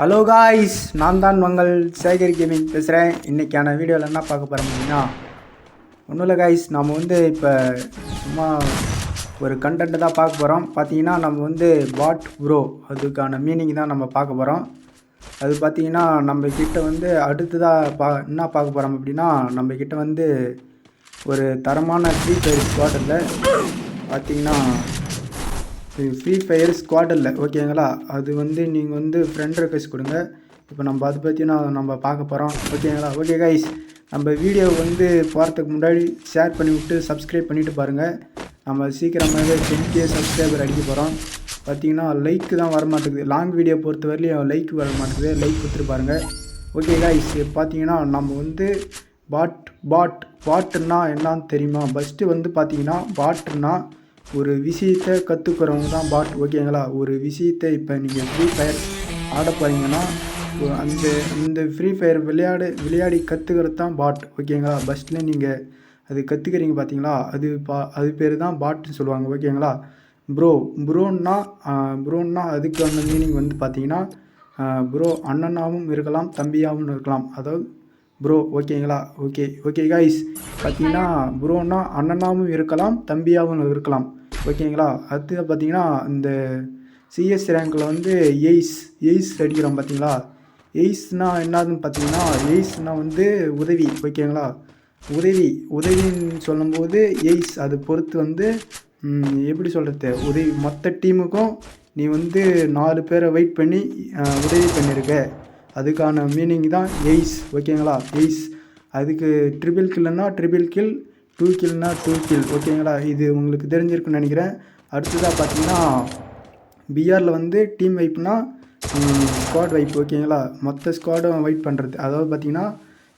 Hello guys நான் தான் Mangal Sekar gaming பேசுகிறேன் இன்றைக்கான வீடியோவில் என்ன பார்க்க போகிறோம் அப்படின்னா ஒன்றும் இல்லை காய்ஸ் நம்ம வந்து இப்போ சும்மா ஒரு கண்டென்ட்டு தான் பார்க்க போகிறோம் பார்த்தீங்கன்னா நம்ம வந்து பாட் ப்ரோ அதுக்கான மீனிங் தான் நம்ம பார்க்க போகிறோம் அது பார்த்தீங்கன்னா நம்ம கிட்ட வந்து அடுத்ததாக பா என்ன பார்க்க போகிறோம் அப்படின்னா நம்ம கிட்ட வந்து ஒரு தரமான ஃப்ரீ ஃபயர் ஸ்குவாடில் பார்த்தீங்கன்னா ஃப்ரீ ஃபயர் ஸ்குவாட் இல்லை. ஓகேங்களா அது வந்து நீங்கள் வந்து ஃப்ரெண்ட் ரெக்வஸ்ட் கொடுங்க. இப்போ நம்ம அதை பற்றினா நம்ம பார்க்க போகிறோம் ஓகேங்களா ஓகே கைஸ் நம்ம வீடியோ வந்து போகிறதுக்கு முன்னாடி ஷேர் பண்ணிவிட்டு சப்ஸ்கிரைப் பண்ணிவிட்டு பாருங்கள் நம்ம சீக்கிரமாகவே டென்கே சப்ஸ்கிரைபர் அடிக்க போகிறோம் பார்த்தீங்கன்னா லைக்கு தான் வர மாட்டேங்குது லாங் வீடியோ பொறுத்த வரையிலையும் லைக் வர மாட்டேங்குது லைக் கொடுத்துட்டு பாருங்கள் ஓகே கைஸ் பார்த்தீங்கன்னா நம்ம வந்து பாட் பாட் பாட்டுன்னா என்னான்னு தெரியுமா? ஃபஸ்ட்டு வந்து பார்த்தீங்கன்னா பாட்டுன்னா ஒரு விஷயத்தை கற்றுக்கிறவங்க தான் பாட் ஓகேங்களா? ஒரு விஷயத்தை இப்போ நீங்கள் ஃப்ரீ ஃபயர் ஆட போகிறீங்கன்னா அந்த இந்த ஃப்ரீ ஃபயர் விளையாடு விளையாடி கற்றுக்கிறது தான் பாட் ஓகேங்களா? ஃபஸ்ட்டில் நீங்கள் அது கற்றுக்கிறீங்க பார்த்தீங்களா அது பா அது பேர் தான் பாட்னு சொல்லுவாங்க ஓகேங்களா? ப்ரோ ப்ரோன்னா ப்ரோன்னா அந்த மீனிங் வந்து பார்த்தீங்கன்னா ப்ரோ அண்ணனாகவும் இருக்கலாம் தம்பியாகவும் இருக்கலாம். அதாவது ப்ரோ ஓகேங்களா? ஓகே ஓகே கைஸ் பார்த்தீங்கன்னா ப்ரோன்னா அண்ணனாகவும் இருக்கலாம் தம்பியாகவும் இருக்கலாம். ஓகேங்களா? அடுத்து பார்த்தீங்கன்னா இந்த சிஎஸ் ரேங்கில் வந்து எய்ஸ் எய்ஸ் அடிக்கிறோம் பார்த்தீங்களா? எய்ஸ்னால் என்னதுன்னு பார்த்தீங்கன்னா எய்ஸ்னால் வந்து உதவி ஓகேங்களா? உதவி உதவின்னு சொல்லும்போது எய்ஸ் அது பொறுத்து வந்து எப்படி சொல்கிறது உதவி மற்ற டீமுக்கும் நீ வந்து நாலு பேரை வெயிட் பண்ணி உதவி பண்ணியிருக்க அதுக்கான மீனிங் தான் எய்ஸ் ஓகேங்களா? எய்ஸ் அதுக்கு ட்ரிபிள் கில்லுன்னா ட்ரிபிள் கில் டூ கில்னா டூ கில் ஓகேங்களா இது உங்களுக்கு தெரிஞ்சிருக்குன்னு நினைக்கிறேன். அடுத்ததாக பார்த்தீங்கன்னா பிஆரில் வந்து டீம் வைப்புனா ஸ்குவாட் வைப் ஓகேங்களா மொத்த ஸ்குவாடும் வெயிட் பண்ணுறது அதாவது பார்த்தீங்கன்னா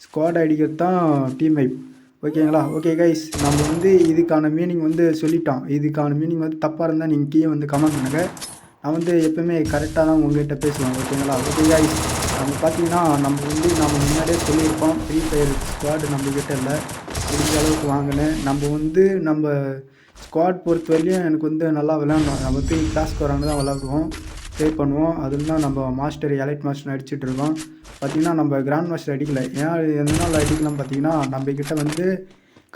ஸ்குவாட் அடிக்கிறது தான் டீம் வைப் ஓகேங்களா ஓகே கைஸ் நம்ம வந்து இதுக்கான மீனிங் வந்து சொல்லிட்டோம். இதுக்கான மீனிங் வந்து தப்பாக இருந்தால் நீங்கள் கீழே வந்து கமெண்ட் பண்ணுங்கள் நான் வந்து எப்பவுமே கரெக்டாக தான் உங்கள்கிட்ட பேசுவேன். ஓகேங்களா ஓகே கைஸ் நம்ம பார்த்தீங்கன்னா நம்ம வந்து நம்ம முன்னாடியே சொல்லியிருப்போம். ஃப்ரீ ஃபயர் ஸ்குவாடு நம்மக்கிட்ட இல்லை. முடிஞ்ச அளவுக்கு வாங்கினேன். நம்ம வந்து நம்ம ஸ்குவாட் பொறுத்த வரையும் எனக்கு வந்து நல்லா விளையாடணும். நம்ம போய் கிளாஸ்க்கு வராங்க தான் விளாடுவோம் ப்ளே பண்ணுவோம். அதில் தான் நம்ம மாஸ்டர் எலைட் மாஸ்டர் அடிச்சுட்டு இருக்கோம். பார்த்தீங்கன்னா நம்ம கிராண்ட் மாஸ்டர் அடிக்கல. ஏன் எந்த நாள் அடிக்கலாம் பார்த்தீங்கன்னா நம்ம வந்து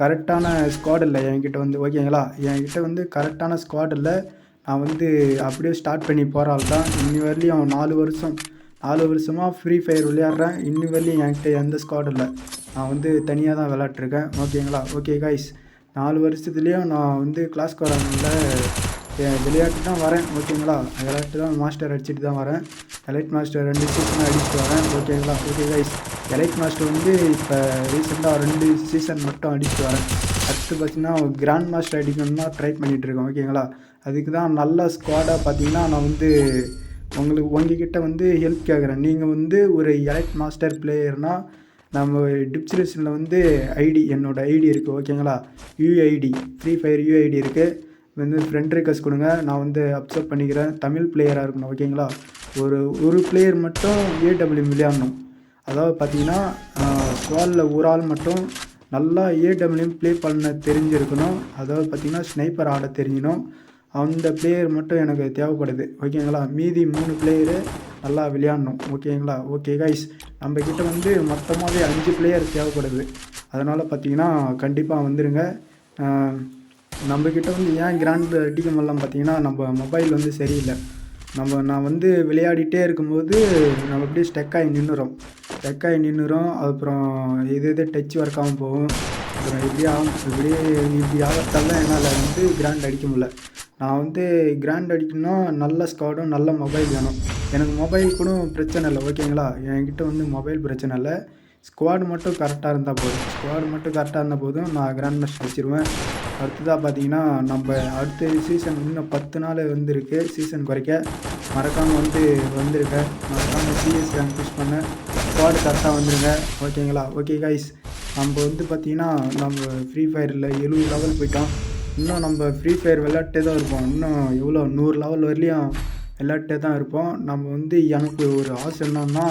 கரெக்டான ஸ்குவாட் இல்லை. என்கிட்ட வந்து ஓகேங்களா என்கிட்ட வந்து கரெக்டான ஸ்குவாட் இல்லை. நான் வந்து அப்படியே ஸ்டார்ட் பண்ணி போகிற ஆள் தான். இன்னி வரலையும் நாலு வருஷம் நாலு வருஷமாக ஃப்ரீ ஃபயர் விளையாடுறேன். இன்னி வரலையும் என்கிட்ட எந்த ஸ்குவாட் இல்லை. நான் வந்து தனியாக தான் விளையாட்ருக்கேன். ஓகேங்களா ஓகே கைஸ் நாலு வருஷத்துலேயும் நான் வந்து கிளாஸ்க்கு வரனால விளையாட்டு தான் வரேன். ஓகேங்களா விளையாட்டு தான் மாஸ்டர் அடிச்சுட்டு தான் வரேன். எலைட் மாஸ்டர் ரெண்டு சீசன் அடிச்சுட்டு வரேன். ஓகேங்களா ஓகே கைஸ் எலைட் மாஸ்டர் வந்து இப்போ ரீசெண்டாக ரெண்டு சீசன் மட்டும் அடிச்சுட்டு வரேன். அடுத்து பார்த்தீங்கன்னா கிராண்ட் மாஸ்டர் அடிக்கணும்னா ட்ரை பண்ணிகிட்ருக்கேன் ஓகேங்களா அதுக்கு தான் நல்ல ஸ்குவாடாக பார்த்தீங்கன்னா நான் வந்து உங்களுக்கு உங்ககிட்ட வந்து ஹெல்ப் கேட்குறேன் நீங்கள் வந்து ஒரு எலைட் மாஸ்டர் பிளேயர்னால் நம்ம டிஸ்கிரிப்ஷனில் வந்து ஐடி என்னோட ஐடி இருக்குது ஓகேங்களா? யூஐடி ஃப்ரீ ஃபயர் யூஐடி இருக்குது வந்து ஃப்ரெண்ட் ரிக்வஸ்ட் கொடுங்க. நான் வந்து அப்சர்வ் பண்ணிக்கிறேன். தமிழ் பிளேயராக இருக்கணும் ஓகேங்களா? ஒரு ஒரு பிளேயர் மட்டும் ஏடபிள்யூ விளையாடணும் அதாவது பார்த்தீங்கன்னா ஸ்குவாடில் ஒரு ஆள் மட்டும் நல்லா ஏடபிள்யூ ப்ளே பண்ண தெரிஞ்சிருக்கணும். அதாவது பார்த்தீங்கன்னா ஸ்னைப்பர் ஆட தெரியணும் அந்த பிளேயர் மட்டும் எனக்கு தேவைப்படுது ஓகேங்களா? மீதி மூணு பிளேயரு நல்லா விளையாடணும். ஓகேங்களா? ஓகே கைஸ் நம்ம கிட்ட வந்து மொத்தமாகவே அஞ்சு பிளேயர் தேவைப்படுது. அதனால் பார்த்தீங்கன்னா கண்டிப்பாக வந்துடுங்க நம்மக்கிட்ட நம்ம வந்து ஏன் கிராண்ட் அடிக்க முடியலாம் பார்த்தீங்கன்னா நம்ம மொபைல் வந்து சரியில்லை. நம்ம நான் வந்து விளையாடிட்டே இருக்கும்போது நம்ம அப்படியே ஸ்டெக் ஆகி நின்றுறோம் ஸ்டெக் ஆகி நின்றுறோம் அப்புறம் எது எது டச் ஒர்க் ஆகும் போகும். அப்புறம் இப்படியே ஆகும். இப்படியே இப்படி ஆகத்தால என்னால் வந்து கிராண்ட் அடிக்க முடியல. நான் வந்து கிராண்ட் அடிக்கணும்னா நல்ல ஸ்குவாடும் நல்ல மொபைல் வேணும். எனக்கு மொபைல் கூட பிரச்சனை இல்லை ஓகேங்களா என்கிட்ட வந்து மொபைல் பிரச்சனை இல்லை. ஸ்குவாடு மட்டும் கரெக்டாக இருந்தால் போதும். ஸ்குவாடு மட்டும் கரெக்டாக இருந்தால் போதும் நான் கிராண்ட் மாஸ்டர் வச்சுருவேன் அடுத்ததாக பார்த்தீங்கன்னா நம்ம அடுத்த சீசன் இன்னும் பத்து நாள் வந்துருக்கு. சீசன் குறைக்க. மறக்காமல் வந்து வந்திருக்க. மறக்காமல் சிஎஸ் ரேங்க் புஷ் பண்ண. ஸ்குவாடு கரெக்டாக வந்துருங்க. ஓகேங்களா ஓகே கைஸ் நம்ம வந்து பார்த்தீங்கன்னா நம்ம ஃப்ரீ ஃபயரில் எழுபது லெவல் போயிட்டோம். இன்னும் நம்ம ஃப்ரீ ஃபயர் விளையாட்டே தான் இருப்போம். இன்னும் எவ்வளோ நூறு லெவல் வரலையும் விளையாட்டே தான் இருப்போம். நம்ம வந்து எனக்கு ஒரு ஆசை என்னன்னா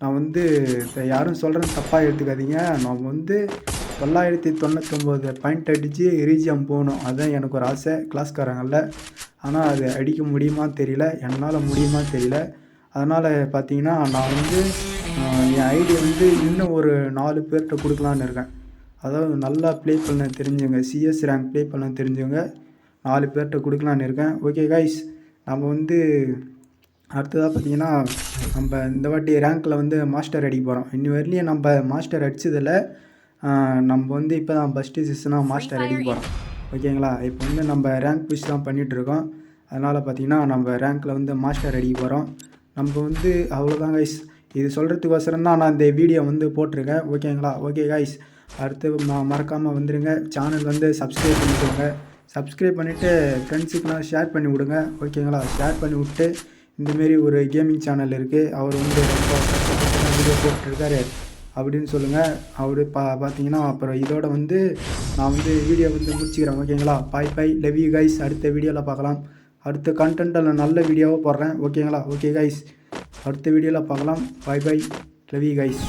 நான் வந்து இப்போ யாரும் சொல்கிறது தப்பாக எடுத்துக்காதீங்க. நான் வந்து தொள்ளாயிரத்தி தொண்ணூத்தொம்பது பாயிண்ட் அடித்து ரீஜியம் போகணும். அதுதான் எனக்கு ஒரு ஆசை. கிளாஸ்காரங்களில் ஆனால் அது அடிக்க முடியுமா தெரியல. என்னால் முடியுமா தெரியல. அதனால் பார்த்தீங்கன்னா நான் வந்து என் ஐடியா வந்து இன்னும் ஒரு நாலு பேர்கிட்ட கொடுக்கலான்னு இருக்கேன். அதாவது நல்லா ப்ளே பண்ண தெரிஞ்சவங்க சிஎஸ் ரேங்க் ப்ளே பண்ண தெரிஞ்சவங்க நாலு பேர்கிட்ட கொடுக்கலான்னு இருக்கேன். ஓகே கைஸ் நம்ம வந்து அடுத்ததாக பார்த்தீங்கன்னா நம்ம இந்த வாட்டி ரேங்க்கில் வந்து மாஸ்டர் அடிக்க போகிறோம் இன்னி வரலையும் நம்ம மாஸ்டர் அடிச்சதில் நம்ம வந்து இப்போ தான் ஃபஸ்ட்டு சீசனாக மாஸ்டர் அடிக்க போகிறோம் ஓகேங்களா இப்போ வந்து நம்ம ரேங்க் புஷ் தான் பண்ணிகிட்ருக்கோம் அதனால் பார்த்தீங்கன்னா நம்ம ரேங்க்கில் வந்து மாஸ்டர் அடிக்க போகிறோம் நம்ம வந்து அவ்வளோதான் கைஸ் இது சொல்கிறதுக்கோசரம் தான் நான் இந்த வீடியோ வந்து போட்டிருக்கேன். ஓகேங்களா ஓகே கைஸ் அடுத்து ம மறக்காமல் வந்துடுங்க சேனல் வந்து சப்ஸ்கிரைப் பண்ணிக்கோங்க. சப்ஸ்கிரைப் பண்ணிவிட்டு ஃப்ரெண்ட்ஸுக்கெலாம் ஷேர் பண்ணி விடுங்க. ஓகேங்களா ஷேர் பண்ணி விட்டு இந்தமாரி ஒரு கேமிங் சேனல் இருக்குது அவர் வந்து ரொம்ப கஷ்டப்பட்டு வீடியோ போட்டுருக்காரு அப்படின்னு சொல்லுங்கள் அவர் பா பார்த்தீங்கன்னா அப்புறம் இதோட வந்து நான் வந்து வீடியோ வந்து முடிச்சுக்கிறேன். ஓகேங்களா bye bye love you guys அடுத்த வீடியோவில் பார்க்கலாம். அடுத்த கண்டென்ட்டில் நல்ல வீடியோவாக போடுறேன். ஓகேங்களா ஓகே கைஸ் அடுத்த வீடியோவில் பார்க்கலாம். Bye bye love you guys